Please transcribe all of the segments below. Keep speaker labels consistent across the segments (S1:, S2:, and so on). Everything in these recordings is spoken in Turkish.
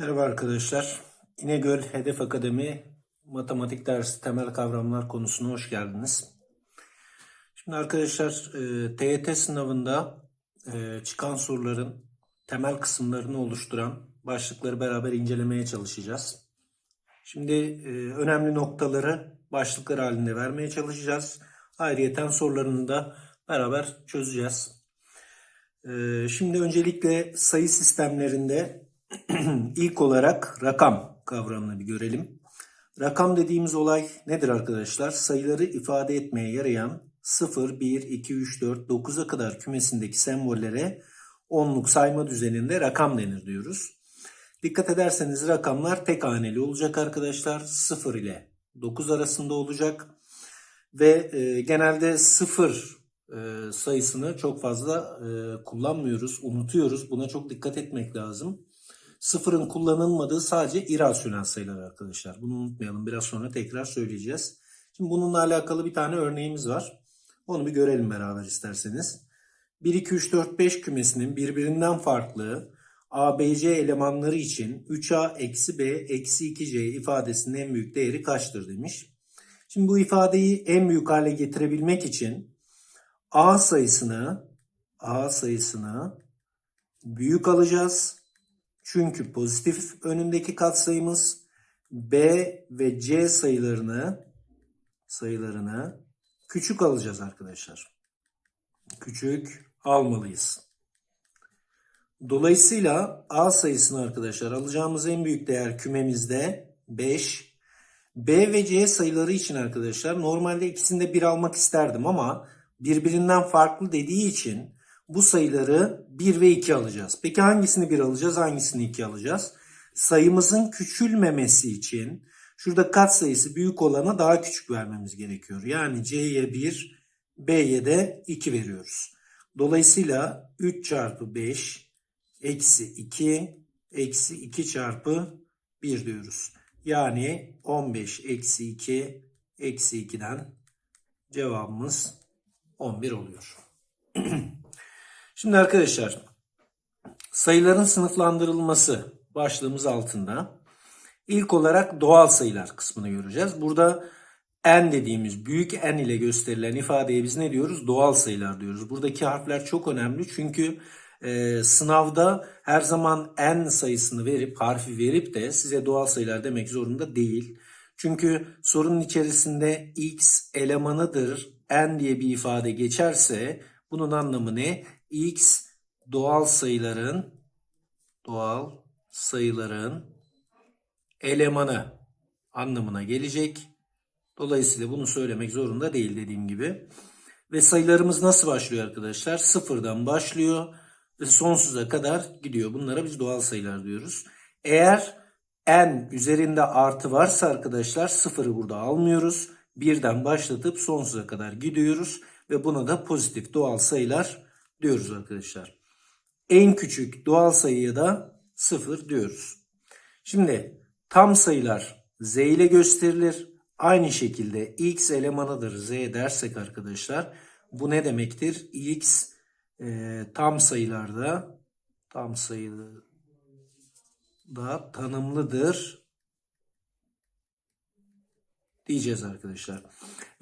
S1: Merhaba arkadaşlar. İnegöl Hedef Akademi Matematik Dersi Temel Kavramlar konusuna hoş geldiniz. Şimdi arkadaşlar e, TYT sınavında e, çıkan soruların temel kısımlarını oluşturan başlıkları beraber incelemeye çalışacağız. Şimdi e, önemli noktaları başlıklar halinde vermeye çalışacağız. Ayrıyeten sorularını da beraber çözeceğiz. E, Şimdi öncelikle sayı sistemlerinde İlk olarak rakam kavramını bir görelim. Rakam dediğimiz olay nedir arkadaşlar? Sayıları ifade etmeye yarayan 0, 1, 2, 3, 4, 9'a kadar kümesindeki sembollere onluk sayma düzeninde rakam denir diyoruz. Dikkat ederseniz rakamlar tek haneli olacak arkadaşlar. 0 ile 9 arasında olacak. Ve e, genelde 0 e, sayısını çok fazla e, kullanmıyoruz, unutuyoruz. Buna çok dikkat etmek lazım. Sıfırın kullanılmadığı sadece irrasyonel sayılar arkadaşlar. Bunu unutmayalım. Biraz sonra tekrar söyleyeceğiz. Şimdi bununla alakalı bir tane örneğimiz var. Onu bir görelim beraber isterseniz. 1, 2, 3, 4, 5 kümesinin birbirinden farklı A, B, C elemanları için 3A eksi B eksi 2C ifadesinin en büyük değeri kaçtır demiş. Şimdi bu ifadeyi en büyük hale getirebilmek için A sayısını A sayısını büyük alacağız. Çünkü pozitif önündeki katsayımız B ve C sayılarını sayılarını küçük alacağız arkadaşlar. Küçük almalıyız. Dolayısıyla A sayısını arkadaşlar alacağımız en büyük değer kümemizde 5. B ve C sayıları için arkadaşlar normalde ikisinde 1 almak isterdim ama birbirinden farklı dediği için bu sayıları 1 ve 2 alacağız. Peki hangisini 1 alacağız, hangisini 2 alacağız? Sayımızın küçülmemesi için şurada kat sayısı büyük olana daha küçük vermemiz gerekiyor. Yani C'ye 1, B'ye de 2 veriyoruz. Dolayısıyla 3 çarpı 5 eksi 2 eksi 2 çarpı 1 diyoruz. Yani 15 eksi 2 eksi 2'den cevabımız 11 oluyor. Şimdi arkadaşlar sayıların sınıflandırılması başlığımız altında ilk olarak doğal sayılar kısmını göreceğiz. Burada n dediğimiz büyük n ile gösterilen ifadeye biz ne diyoruz? Doğal sayılar diyoruz. Buradaki harfler çok önemli çünkü e, sınavda her zaman n sayısını verip harfi verip de size doğal sayılar demek zorunda değil. Çünkü sorunun içerisinde x elemanıdır n diye bir ifade geçerse bunun anlamı ne? X doğal sayıların doğal sayıların elemanı anlamına gelecek. Dolayısıyla bunu söylemek zorunda değil dediğim gibi. Ve sayılarımız nasıl başlıyor arkadaşlar? Sıfırdan başlıyor ve sonsuza kadar gidiyor. Bunlara biz doğal sayılar diyoruz. Eğer n üzerinde artı varsa arkadaşlar sıfırı burada almıyoruz. Birden başlatıp sonsuza kadar gidiyoruz ve buna da pozitif doğal sayılar diyoruz arkadaşlar. En küçük doğal sayıya da 0 diyoruz. Şimdi tam sayılar z ile gösterilir. Aynı şekilde x elemanıdır z dersek arkadaşlar bu ne demektir? x e, tam sayılarda tam sayıda tanımlıdır diyeceğiz arkadaşlar.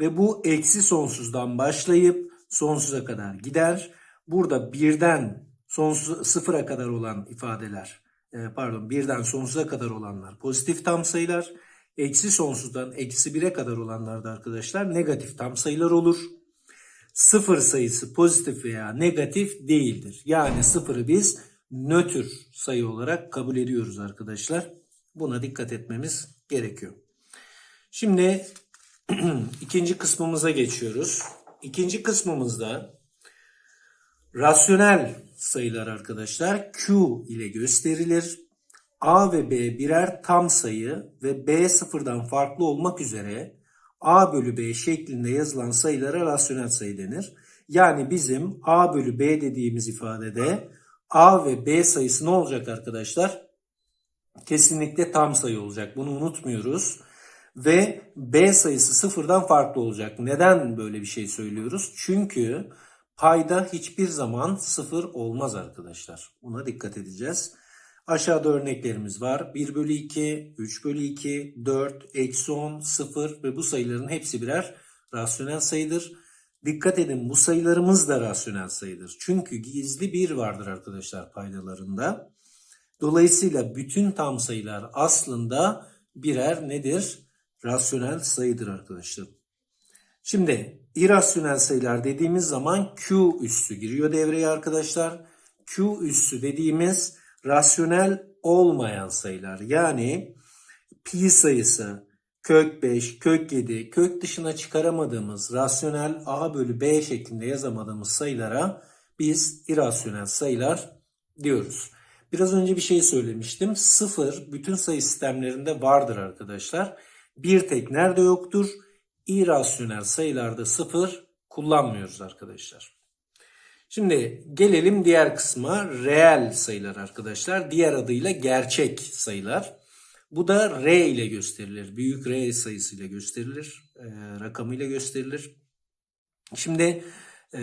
S1: Ve bu eksi sonsuzdan başlayıp sonsuza kadar gider. Burada birden sonsuz sıfıra kadar olan ifadeler e, pardon birden sonsuza kadar olanlar pozitif tam sayılar. Eksi sonsuzdan eksi bire kadar olanlar da arkadaşlar negatif tam sayılar olur. Sıfır sayısı pozitif veya negatif değildir. Yani sıfırı biz nötr sayı olarak kabul ediyoruz arkadaşlar. Buna dikkat etmemiz gerekiyor. Şimdi ikinci kısmımıza geçiyoruz. İkinci kısmımızda rasyonel sayılar arkadaşlar Q ile gösterilir. A ve B birer tam sayı ve B sıfırdan farklı olmak üzere A bölü B şeklinde yazılan sayılara rasyonel sayı denir. Yani bizim A bölü B dediğimiz ifadede A ve B sayısı ne olacak arkadaşlar? Kesinlikle tam sayı olacak. Bunu unutmuyoruz. Ve B sayısı sıfırdan farklı olacak. Neden böyle bir şey söylüyoruz? Çünkü payda hiçbir zaman sıfır olmaz arkadaşlar. Buna dikkat edeceğiz. Aşağıda örneklerimiz var. 1 bölü 2, 3 bölü 2, 4, eksi 10, 0 ve bu sayıların hepsi birer rasyonel sayıdır. Dikkat edin bu sayılarımız da rasyonel sayıdır. Çünkü gizli 1 vardır arkadaşlar paydalarında. Dolayısıyla bütün tam sayılar aslında birer nedir? Rasyonel sayıdır arkadaşlar. Şimdi irrasyonel sayılar dediğimiz zaman Q üssü giriyor devreye arkadaşlar. Q üssü dediğimiz rasyonel olmayan sayılar. Yani pi sayısı, kök 5, kök 7, kök dışına çıkaramadığımız rasyonel a bölü b şeklinde yazamadığımız sayılara biz irrasyonel sayılar diyoruz. Biraz önce bir şey söylemiştim. Sıfır bütün sayı sistemlerinde vardır arkadaşlar. Bir tek nerede yoktur? İrrasyonel sayılarda sıfır kullanmıyoruz arkadaşlar. Şimdi gelelim diğer kısma. Reel sayılar arkadaşlar. Diğer adıyla gerçek sayılar. Bu da R ile gösterilir. Büyük R sayısıyla gösterilir. E, rakamıyla gösterilir. Şimdi e,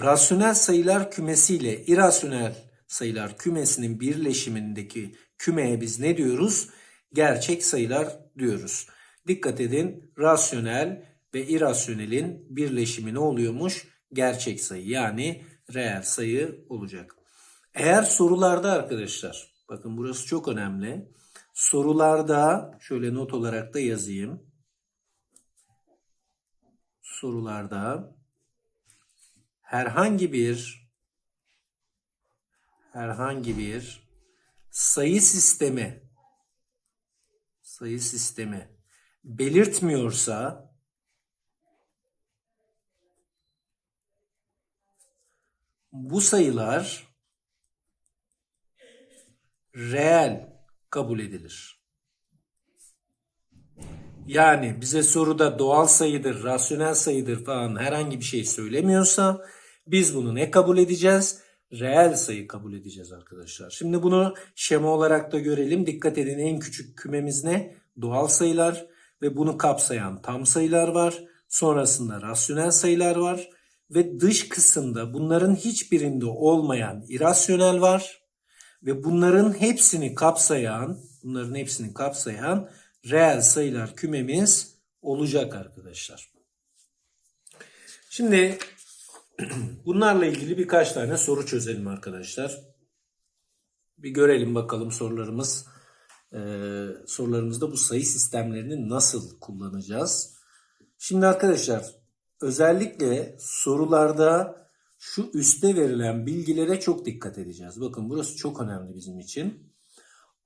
S1: rasyonel sayılar kümesiyle irrasyonel sayılar kümesinin birleşimindeki kümeye biz ne diyoruz? Gerçek sayılar diyoruz. Dikkat edin rasyonel ve irrasyonelin birleşimi ne oluyormuş? Gerçek sayı yani reel sayı olacak. Eğer sorularda arkadaşlar bakın burası çok önemli. Sorularda şöyle not olarak da yazayım. Sorularda herhangi bir herhangi bir sayı sistemi sayı sistemi belirtmiyorsa bu sayılar reel kabul edilir. Yani bize soruda doğal sayıdır, rasyonel sayıdır falan herhangi bir şey söylemiyorsa biz bunu ne kabul edeceğiz? Reel sayı kabul edeceğiz arkadaşlar. Şimdi bunu şema olarak da görelim. Dikkat edin en küçük kümemiz ne? Doğal sayılar ve bunu kapsayan tam sayılar var. Sonrasında rasyonel sayılar var ve dış kısımda bunların hiçbirinde olmayan irasyonel var ve bunların hepsini kapsayan, bunların hepsini kapsayan reel sayılar kümemiz olacak arkadaşlar. Şimdi bunlarla ilgili birkaç tane soru çözelim arkadaşlar. Bir görelim bakalım sorularımız. Ee, sorularımızda bu sayı sistemlerini nasıl kullanacağız? Şimdi arkadaşlar özellikle sorularda şu üste verilen bilgilere çok dikkat edeceğiz. Bakın burası çok önemli bizim için.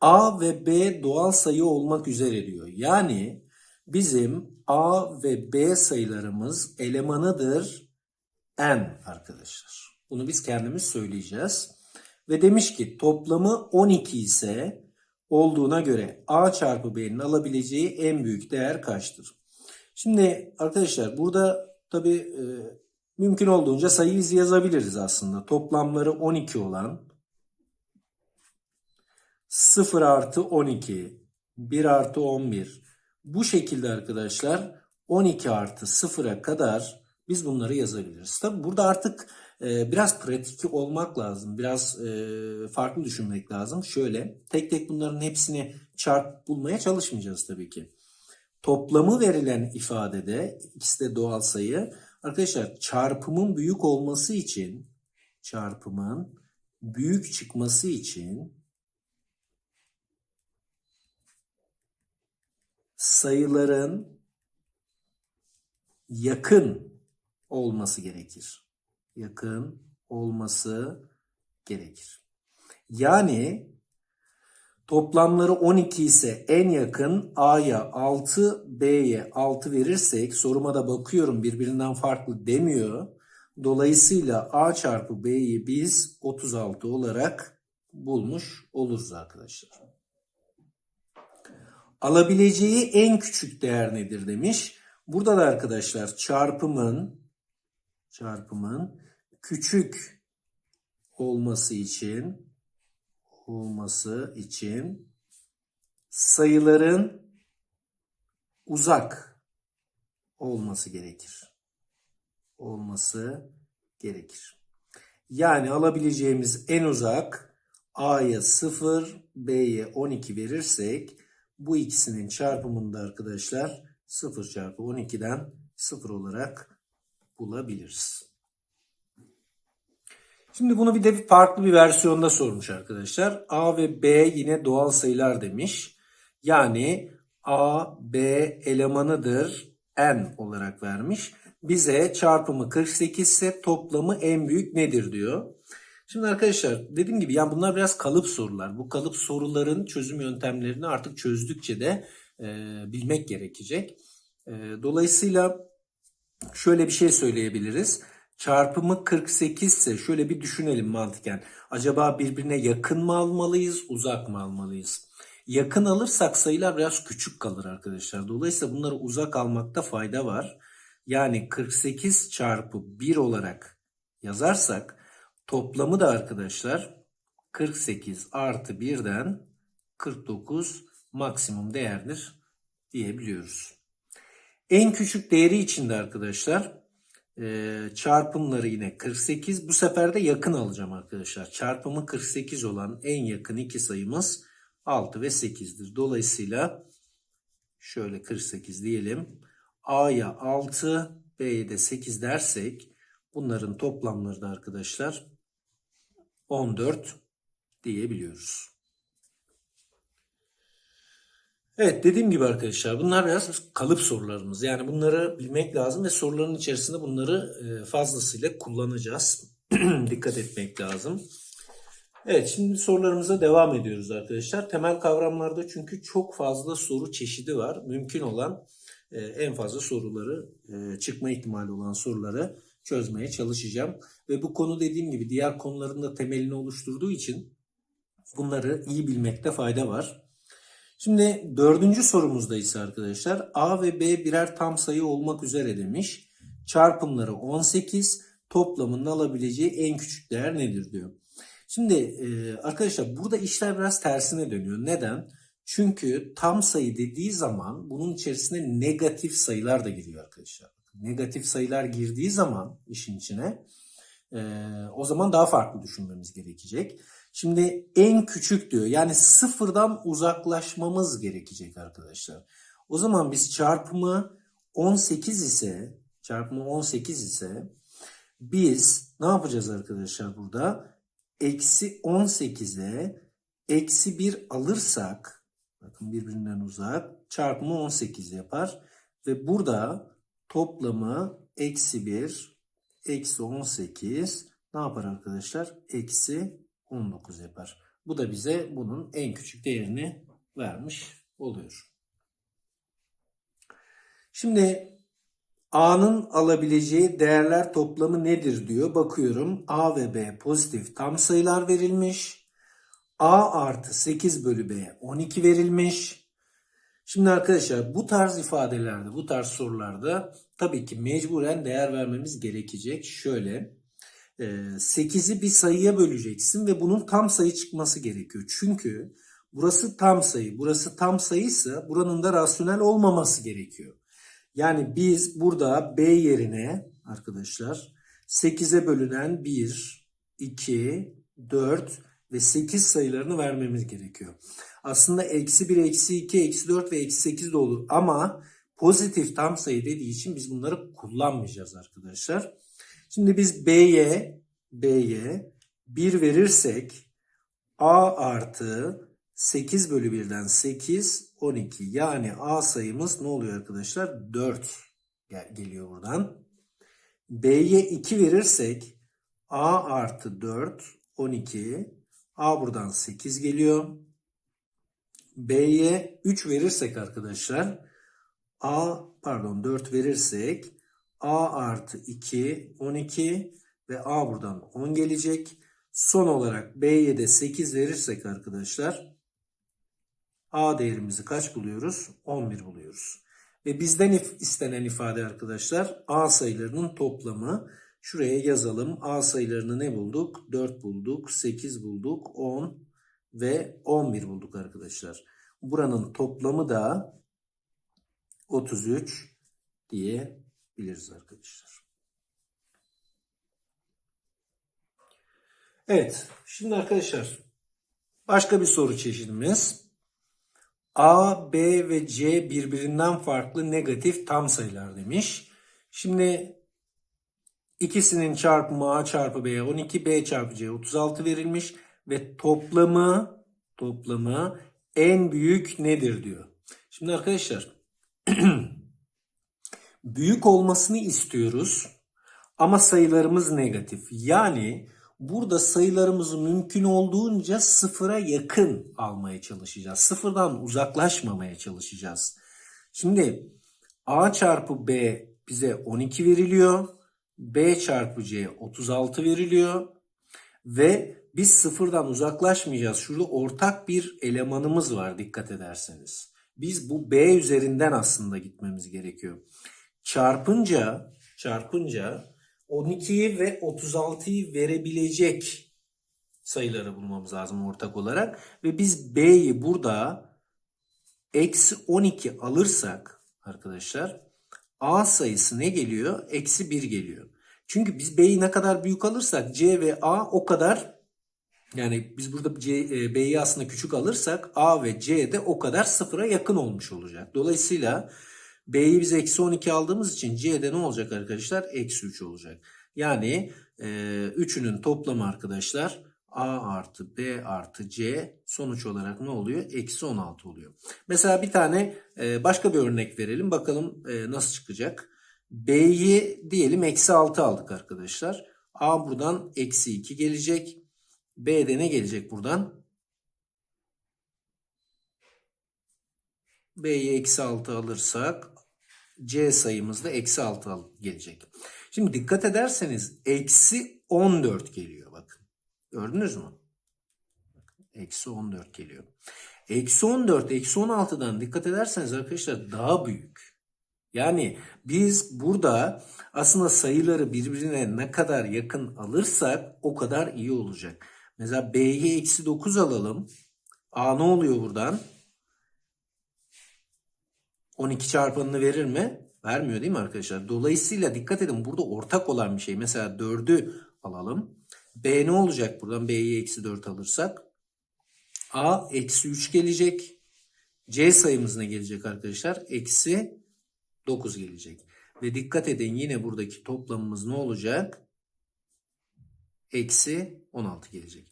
S1: A ve B doğal sayı olmak üzere diyor. Yani bizim A ve B sayılarımız elemanıdır n arkadaşlar. Bunu biz kendimiz söyleyeceğiz. Ve demiş ki toplamı 12 ise olduğuna göre A çarpı B'nin alabileceği en büyük değer kaçtır? Şimdi arkadaşlar burada tabi e, mümkün olduğunca sayı biz yazabiliriz aslında. Toplamları 12 olan 0 artı 12, 1 artı 11. Bu şekilde arkadaşlar 12 artı 0'a kadar biz bunları yazabiliriz. Tabi burada artık e, biraz pratik olmak lazım. Biraz e, farklı düşünmek lazım. Şöyle tek tek bunların hepsini çarp bulmaya çalışmayacağız tabii ki. Toplamı verilen ifadede ikisi de doğal sayı. Arkadaşlar çarpımın büyük olması için çarpımın büyük çıkması için sayıların yakın olması gerekir. Yakın olması gerekir. Yani toplamları 12 ise en yakın A'ya 6, B'ye 6 verirsek soruma da bakıyorum birbirinden farklı demiyor. Dolayısıyla A çarpı B'yi biz 36 olarak bulmuş oluruz arkadaşlar. Alabileceği en küçük değer nedir demiş. Burada da arkadaşlar çarpımın çarpımın küçük olması için olması için sayıların uzak olması gerekir. Olması gerekir. Yani alabileceğimiz en uzak A'ya 0, B'ye 12 verirsek bu ikisinin çarpımında arkadaşlar 0 çarpı 12'den 0 olarak bulabiliriz. Şimdi bunu bir de farklı bir versiyonda sormuş arkadaşlar. A ve B yine doğal sayılar demiş. Yani A, B elemanıdır n olarak vermiş. Bize çarpımı 48 ise toplamı en büyük nedir diyor. Şimdi arkadaşlar dediğim gibi yani bunlar biraz kalıp sorular. Bu kalıp soruların çözüm yöntemlerini artık çözdükçe de e, bilmek gerekecek. E, dolayısıyla şöyle bir şey söyleyebiliriz. Çarpımı 48 ise şöyle bir düşünelim mantıken. Acaba birbirine yakın mı almalıyız, uzak mı almalıyız? Yakın alırsak sayılar biraz küçük kalır arkadaşlar. Dolayısıyla bunları uzak almakta fayda var. Yani 48 çarpı 1 olarak yazarsak toplamı da arkadaşlar 48 artı 1'den 49 maksimum değerdir diyebiliyoruz. En küçük değeri için de arkadaşlar e, çarpımları yine 48. Bu sefer de yakın alacağım arkadaşlar. Çarpımı 48 olan en yakın iki sayımız 6 ve 8'dir. Dolayısıyla şöyle 48 diyelim. A'ya 6, B'ye de 8 dersek bunların toplamları da arkadaşlar 14 diyebiliyoruz. Evet dediğim gibi arkadaşlar bunlar biraz kalıp sorularımız. Yani bunları bilmek lazım ve soruların içerisinde bunları e, fazlasıyla kullanacağız. Dikkat etmek lazım. Evet şimdi sorularımıza devam ediyoruz arkadaşlar. Temel kavramlarda çünkü çok fazla soru çeşidi var. Mümkün olan e, en fazla soruları e, çıkma ihtimali olan soruları çözmeye çalışacağım. Ve bu konu dediğim gibi diğer konuların da temelini oluşturduğu için bunları iyi bilmekte fayda var. Şimdi dördüncü sorumuzda ise arkadaşlar A ve B birer tam sayı olmak üzere demiş. Çarpımları 18 toplamının alabileceği en küçük değer nedir diyor. Şimdi e, arkadaşlar burada işler biraz tersine dönüyor. Neden? Çünkü tam sayı dediği zaman bunun içerisine negatif sayılar da giriyor arkadaşlar. Negatif sayılar girdiği zaman işin içine e, o zaman daha farklı düşünmemiz gerekecek. Şimdi en küçük diyor. Yani sıfırdan uzaklaşmamız gerekecek arkadaşlar. O zaman biz çarpımı 18 ise çarpımı 18 ise biz ne yapacağız arkadaşlar burada? Eksi 18'e eksi 1 alırsak bakın birbirinden uzak çarpımı 18 yapar. Ve burada toplamı eksi 1 eksi 18 ne yapar arkadaşlar? Eksi 19 yapar. Bu da bize bunun en küçük değerini vermiş oluyor. Şimdi A'nın alabileceği değerler toplamı nedir diyor. Bakıyorum A ve B pozitif tam sayılar verilmiş. A artı 8 bölü B 12 verilmiş. Şimdi arkadaşlar bu tarz ifadelerde, bu tarz sorularda tabii ki mecburen değer vermemiz gerekecek. Şöyle 8'i bir sayıya böleceksin ve bunun tam sayı çıkması gerekiyor. Çünkü burası tam sayı, burası tam sayıysa buranın da rasyonel olmaması gerekiyor. Yani biz burada B yerine arkadaşlar 8'e bölünen 1, 2, 4 ve 8 sayılarını vermemiz gerekiyor. Aslında eksi 1, eksi 2, eksi 4 ve eksi 8 de olur ama pozitif tam sayı dediği için biz bunları kullanmayacağız arkadaşlar. Şimdi biz B'ye B'ye 1 verirsek A artı 8 bölü 1'den 8 12 yani A sayımız ne oluyor arkadaşlar? 4 gel geliyor buradan. B'ye 2 verirsek A artı 4 12 A buradan 8 geliyor. B'ye 3 verirsek arkadaşlar A pardon 4 verirsek A artı 2 12 ve A buradan 10 gelecek. Son olarak B'ye de 8 verirsek arkadaşlar A değerimizi kaç buluyoruz? 11 buluyoruz. Ve bizden istenen ifade arkadaşlar A sayılarının toplamı. Şuraya yazalım. A sayılarını ne bulduk? 4 bulduk, 8 bulduk, 10 ve 11 bulduk arkadaşlar. Buranın toplamı da 33 diyebiliriz arkadaşlar. Evet. Şimdi arkadaşlar Başka bir soru çeşidimiz. A, B ve C birbirinden farklı negatif tam sayılar demiş. Şimdi ikisinin çarpımı A çarpı B 12, B çarpı C 36 verilmiş ve toplamı toplamı en büyük nedir diyor. Şimdi arkadaşlar büyük olmasını istiyoruz ama sayılarımız negatif. Yani burada sayılarımızı mümkün olduğunca sıfıra yakın almaya çalışacağız. Sıfırdan uzaklaşmamaya çalışacağız. Şimdi A çarpı B bize 12 veriliyor. B çarpı C 36 veriliyor. Ve biz sıfırdan uzaklaşmayacağız. Şurada ortak bir elemanımız var dikkat ederseniz. Biz bu B üzerinden aslında gitmemiz gerekiyor. Çarpınca çarpınca 12'yi ve 36'yı verebilecek sayıları bulmamız lazım ortak olarak. Ve biz B'yi burada eksi 12 alırsak arkadaşlar A sayısı ne geliyor? Eksi 1 geliyor. Çünkü biz B'yi ne kadar büyük alırsak C ve A o kadar yani biz burada e, B'yi aslında küçük alırsak A ve C de o kadar sıfıra yakın olmuş olacak. Dolayısıyla B'yi biz eksi 12 aldığımız için C'de ne olacak arkadaşlar? Eksi 3 olacak. Yani e, üçünün toplamı arkadaşlar A artı B artı C sonuç olarak ne oluyor? Eksi 16 oluyor. Mesela bir tane e, başka bir örnek verelim. Bakalım e, nasıl çıkacak. B'yi diyelim eksi 6 aldık arkadaşlar. A buradan eksi 2 gelecek. B'de ne gelecek buradan? B'yi eksi 6 alırsak C sayımız da eksi 6 gelecek. Şimdi dikkat ederseniz eksi 14 geliyor bakın. Gördünüz mü? Eksi 14 geliyor. Eksi 14, eksi 16'dan dikkat ederseniz arkadaşlar daha büyük. Yani biz burada aslında sayıları birbirine ne kadar yakın alırsak o kadar iyi olacak. Mesela B'ye eksi 9 alalım. A ne oluyor buradan? 12 çarpanını verir mi? Vermiyor değil mi arkadaşlar? Dolayısıyla dikkat edin burada ortak olan bir şey. Mesela 4'ü alalım. B ne olacak buradan? B'yi eksi 4 alırsak. A eksi 3 gelecek. C sayımız ne gelecek arkadaşlar? Eksi 9 gelecek. Ve dikkat edin yine buradaki toplamımız ne olacak? Eksi 16 gelecek.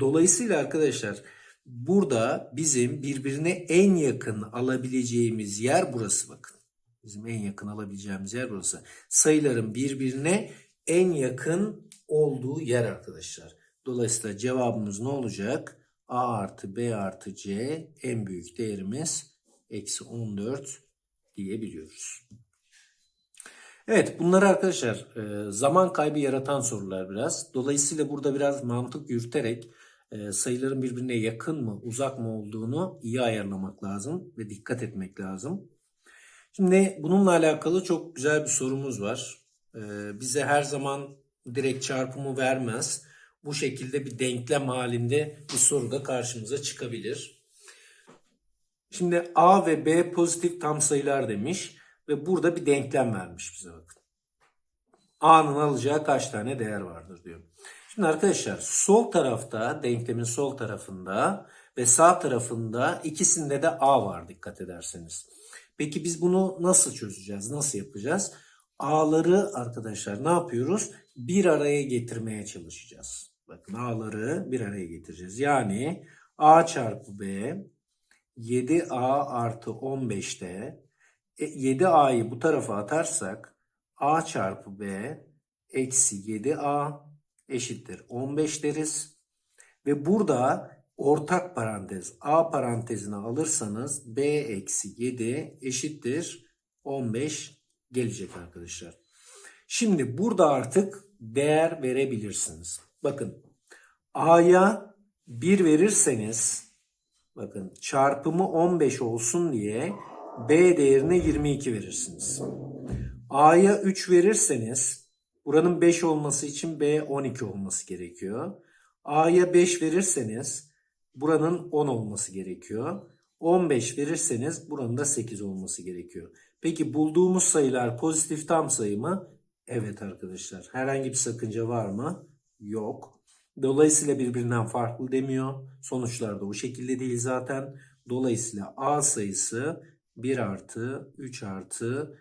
S1: Dolayısıyla arkadaşlar burada bizim birbirine en yakın alabileceğimiz yer burası bakın. Bizim en yakın alabileceğimiz yer burası. Sayıların birbirine en yakın olduğu yer arkadaşlar. Dolayısıyla cevabımız ne olacak? A artı B artı C en büyük değerimiz eksi 14 diyebiliyoruz. Evet bunlar arkadaşlar e, zaman kaybı yaratan sorular biraz. Dolayısıyla burada biraz mantık yürüterek sayıların birbirine yakın mı uzak mı olduğunu iyi ayarlamak lazım ve dikkat etmek lazım. Şimdi bununla alakalı çok güzel bir sorumuz var. E, bize her zaman direkt çarpımı vermez. Bu şekilde bir denklem halinde bir soru da karşımıza çıkabilir. Şimdi A ve B pozitif tam sayılar demiş ve burada bir denklem vermiş bize bakın. A'nın alacağı kaç tane değer vardır diyor. Şimdi arkadaşlar sol tarafta denklemin sol tarafında ve sağ tarafında ikisinde de A var dikkat ederseniz. Peki biz bunu nasıl çözeceğiz? Nasıl yapacağız? A'ları arkadaşlar ne yapıyoruz? Bir araya getirmeye çalışacağız. Bakın A'ları bir araya getireceğiz. Yani A çarpı B 7A artı 15'te 7A'yı bu tarafa atarsak A çarpı B eksi 7A eşittir 15 deriz. Ve burada ortak parantez A parantezine alırsanız B eksi 7 eşittir 15 gelecek arkadaşlar. Şimdi burada artık değer verebilirsiniz. Bakın A'ya 1 verirseniz bakın çarpımı 15 olsun diye B değerine 22 verirsiniz. A'ya 3 verirseniz buranın 5 olması için B 12 olması gerekiyor. A'ya 5 verirseniz buranın 10 olması gerekiyor. 15 verirseniz buranın da 8 olması gerekiyor. Peki bulduğumuz sayılar pozitif tam sayı mı? Evet arkadaşlar. Herhangi bir sakınca var mı? Yok. Dolayısıyla birbirinden farklı demiyor. Sonuçlar da o şekilde değil zaten. Dolayısıyla A sayısı 1 artı 3 artı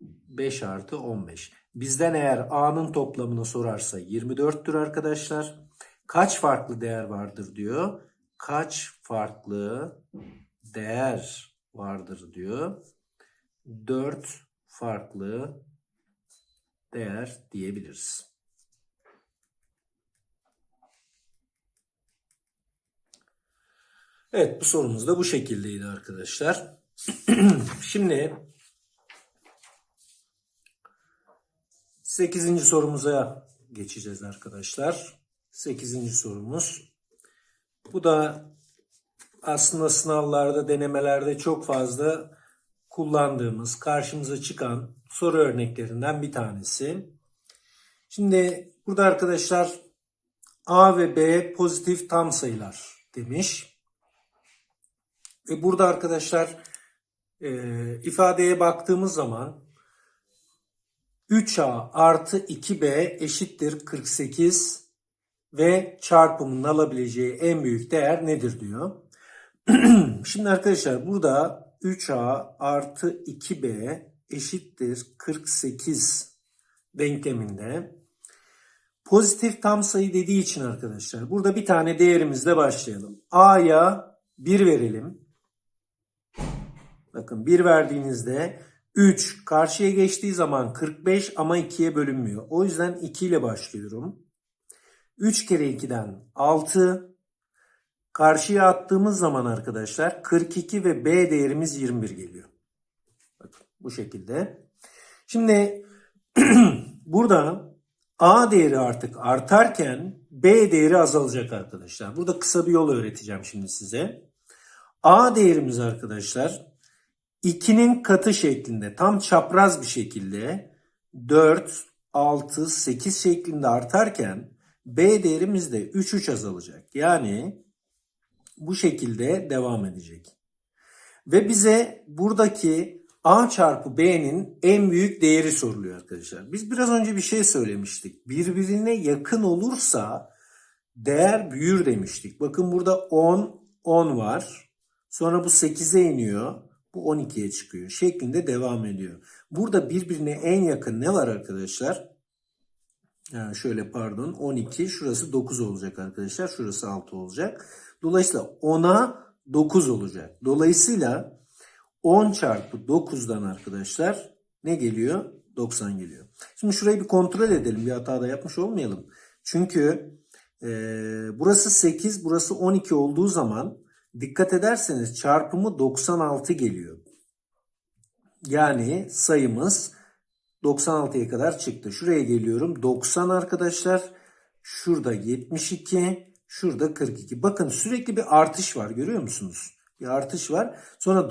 S1: 5 artı 15. Bizden eğer A'nın toplamını sorarsa 24'tür arkadaşlar. Kaç farklı değer vardır diyor. Kaç farklı değer vardır diyor. 4 farklı değer diyebiliriz. Evet bu sorumuz da bu şekildeydi arkadaşlar. Şimdi 8. sorumuza geçeceğiz arkadaşlar. 8. sorumuz. Bu da aslında sınavlarda, denemelerde çok fazla kullandığımız, karşımıza çıkan soru örneklerinden bir tanesi. Şimdi burada arkadaşlar A ve B pozitif tam sayılar demiş. Ve burada arkadaşlar e, ifadeye baktığımız zaman 3A artı 2B eşittir 48 ve çarpımının alabileceği en büyük değer nedir diyor. Şimdi arkadaşlar burada 3A artı 2B eşittir 48 denkleminde pozitif tam sayı dediği için arkadaşlar burada bir tane değerimizle başlayalım. A'ya 1 verelim. Bakın 1 verdiğinizde 3 karşıya geçtiği zaman 45 ama 2'ye bölünmüyor. O yüzden 2 ile başlıyorum. 3 kere 2'den 6. Karşıya attığımız zaman arkadaşlar 42 ve B değerimiz 21 geliyor. Bakın bu şekilde. Şimdi burada A değeri artık artarken B değeri azalacak arkadaşlar. Burada kısa bir yol öğreteceğim şimdi size. A değerimiz arkadaşlar 2'nin katı şeklinde tam çapraz bir şekilde 4, 6, 8 şeklinde artarken B değerimiz de 3, 3 azalacak. Yani bu şekilde devam edecek. Ve bize buradaki A çarpı B'nin en büyük değeri soruluyor arkadaşlar. Biz biraz önce bir şey söylemiştik. Birbirine yakın olursa değer büyür demiştik. Bakın burada 10, 10 var. Sonra bu 8'e iniyor. Bu 12'ye çıkıyor. Şeklinde devam ediyor. Burada birbirine en yakın ne var arkadaşlar? Yani şöyle pardon 12 şurası 9 olacak arkadaşlar. Şurası 6 olacak. Dolayısıyla 10'a 9 olacak. Dolayısıyla 10 çarpı 9'dan arkadaşlar ne geliyor? 90 geliyor. Şimdi şurayı bir kontrol edelim. Bir hata da yapmış olmayalım. Çünkü e, burası 8, burası 12 olduğu zaman dikkat ederseniz çarpımı 96 geliyor. Yani sayımız 96'ya kadar çıktı. Şuraya geliyorum. 90 arkadaşlar. Şurada 72. Şurada 42. Bakın sürekli bir artış var. Görüyor musunuz? Bir artış var. Sonra